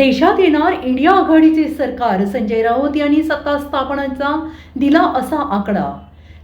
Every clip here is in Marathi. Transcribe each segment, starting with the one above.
देशात येणार इंडिया आघाडीचे सरकार संजय राऊत यांनी सत्ता स्थापनेचा दिला असा आकडा.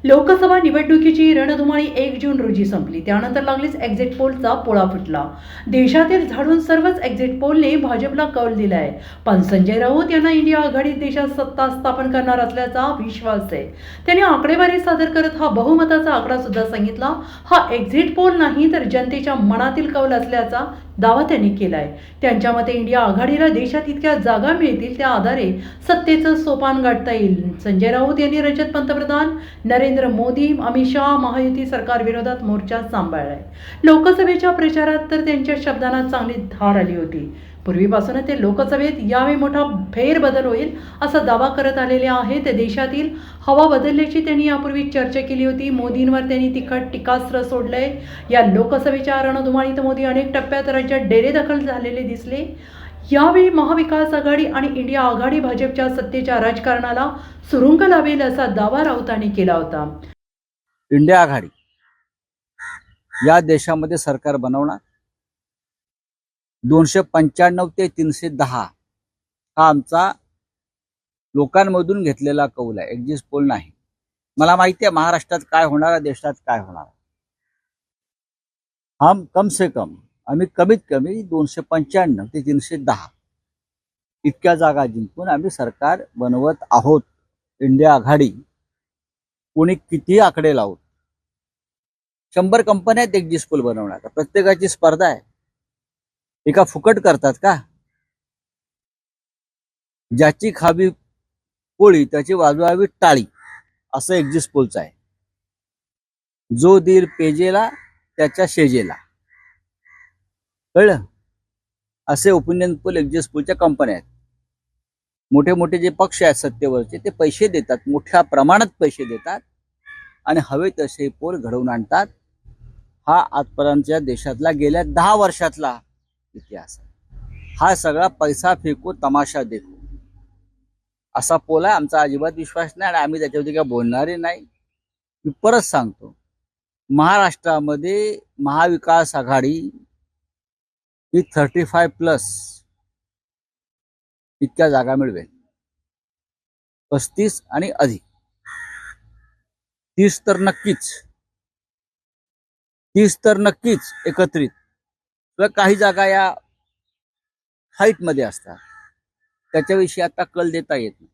लोकसभा निवडणुकीची रणधुमाळी एक जून रोजी संपली. त्यानंतर लागलीच एक्झिट पोलचा पोळा फुटला. देशातील झाडून सर्वच एक्झिट पोलने भाजपला कौल दिलाय. पण संजय राऊत यांना इंडिया आघाडीत देशात सत्ता स्थापन करणार असल्याचा विश्वास आहे. त्यांनी आकडेवारी सादर करत हा बहुमताचा आकडा सुद्धा सांगितला. हा एक्झिट पोल नाही तर जनतेच्या मनातील कौल असल्याचा दावा त्यांनी केला आहे त्यांच्या मते इंडिया आघाडीला देशात इतक्या जागा मिळतील त्या आधारे सत्तेचं सोपान गाठता येईल. संजय राऊत यांनी राज्यात पंतप्रधान नरेंद्र मोदी अमित शहा महायुती सरकार विरोधात मोर्चा सांभाळलाय. लोकसभेच्या प्रचारात तर त्यांच्या शब्दांना चांगली धार आली होती. पूर्वीपासूनच ते लोकसभेत यावेळी मोठा फेरबदल होईल असा दावा करत आलेले आहेत देशातील हवा बदलल्याची त्यांनी यापूर्वी चर्चा केली होती. मोदींवर त्यांनी तिखट टीकास्त्र सोडलंय. या लोकसभेच्या रणधुमाळीत मोदी अनेक टप्प्यात राज्यात डेरेदखल झालेले दिसले. यावेळी महाविकास आघाडी आणि इंडिया आघाडी भाजपच्या सत्तेच्या राजकारणाला सुरुंग लावेल असा दावा राऊतांनी केला होता. इंडिया आघाडी या देशामध्ये सरकार बनवणार. दोनशे पंच्याण्णव ते तीनशे दहा हा आमचा लोकांमधून घेतलेला कौल आहे. एक्झिट पोल नाही. मला माहिती आहे महाराष्ट्रात काय होणार देशात काय होणार हम कम से कम आम्ही कमीत कमी दोनशे पंच्याण्णव ते तीनशे दहा इतक्या जागा जिंकून आम्ही सरकार बनवत आहोत. इंडिया आघाडी कोणी किती आकडे लावत शंभर कंपन्या आहेत एक स्कूल बनवण्याचा प्रत्येकाची स्पर्धा आहे. एका फुकट करतात का? ज्याची खावी पोळी त्याची वाजवावी टाळी असं एक्झिस्ट पोलचं आहे. जो दीर पेजेला त्याच्या शेजेला. कळलं? असे ओपिनियन पोल एक्झिस्ट पोलच्या कंपन्या आहेत. मोठे मोठे जे पक्ष आहेत सत्तेवरचे ते पैसे देतात मोठ्या प्रमाणात पैसे देतात आणि हवे तसे पोल घडवून आणतात. हा आजपर्यंतच्या देशातला गेल्या दहा वर्षातला इतिहास आहे. हा सगळा पैसा फेकू तमाशा देखू. असा पोल आहे आमचा अजिबात विश्वास नाही आणि आम्ही त्याच्यावरती काय बोलणारे नाही. मी परत सांगतो महाराष्ट्रामध्ये महाविकास आघाडी की थर्टी फाय प्लस इतक्या जागा मिळवेल. पस्तीस आणि अधिक. तीस तर नक्कीच. तीस तर नक्कीच एकत्रित. किंवा काही जागा या हाईटमध्ये असतात. त्याच्याविषयी आता कल देता येत नाही.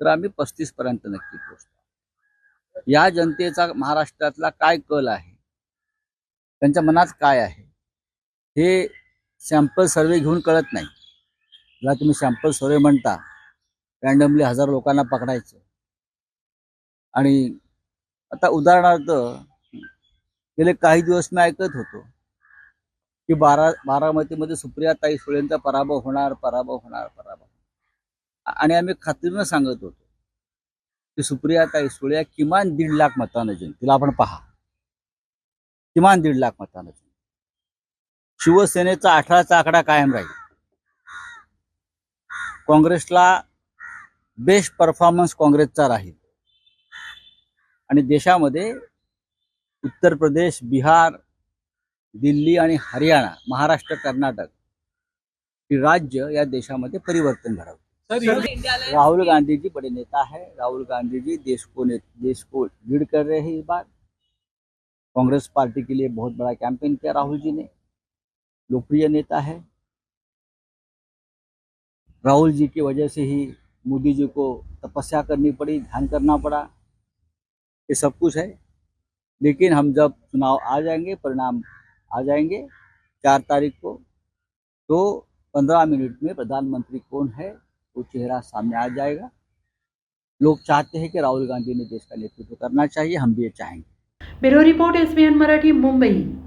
तर आम्ही पस्तीस पर्यंत नक्की पोहोचतो. या जनतेचा महाराष्ट्रातला काय कल आहे? त्यांच्या मनात काय आहे? हे सॅम्पल सर्वे घेऊन कळत नाही. ज्याला तुम्ही सॅम्पल सर्वे म्हणता रॅन्डमली हजार लोकांना पकडायचं. आणि आता उदाहरणार्थ गेले काही दिवस मी ऐकत होतो की बारा बारामतीमध्ये सुप्रियाताई सुळेंचा पराभव होणार पराभव होणार पराभव आणि आम्ही खात्रीनं सांगत होतो की सुप्रियाताई सुळे किमान दीड लाख मतानं जिंकतील. तिला आपण पहा. किमान दीड लाख मतानं शिवसेनेचा अठराचा आकडा कायम राहील. काँग्रेसला बेस्ट परफॉर्मन्स काँग्रेसचा राहील. आणि देशामध्ये उत्तर प्रदेश बिहार दिल्ली आणि हरियाणा महाराष्ट्र कर्नाटक ही राज्य या देशामध्ये परिवर्तन घडवते राहुल गांधी जी बड़े नेता है राहुल गांधी जी देश को ने, देश को लीड कर रहे हैं इस बार कांग्रेस पार्टी के लिए बहुत बड़ा कैंपेन किया राहुल जी ने. लोकप्रिय नेता है। राहुल जी की वजह से ही मोदी जी को तपस्या करनी पड़ी, ध्यान करना पड़ा। ये सब कुछ है। लेकिन हम जब चुनाव आ जाएँगे, परिणाम आ जाएँगे चार तारीख को तो पंद्रह मिनट में प्रधानमंत्री कौन है, वो चेहरा सामने आ जाएगा। लोग चाहते हैं कि राहुल गांधी ने देश का नेतृत्व करना चाहिए, हम भी ये चाहेंगे। Bureau report SBN Marathi, Mumbai.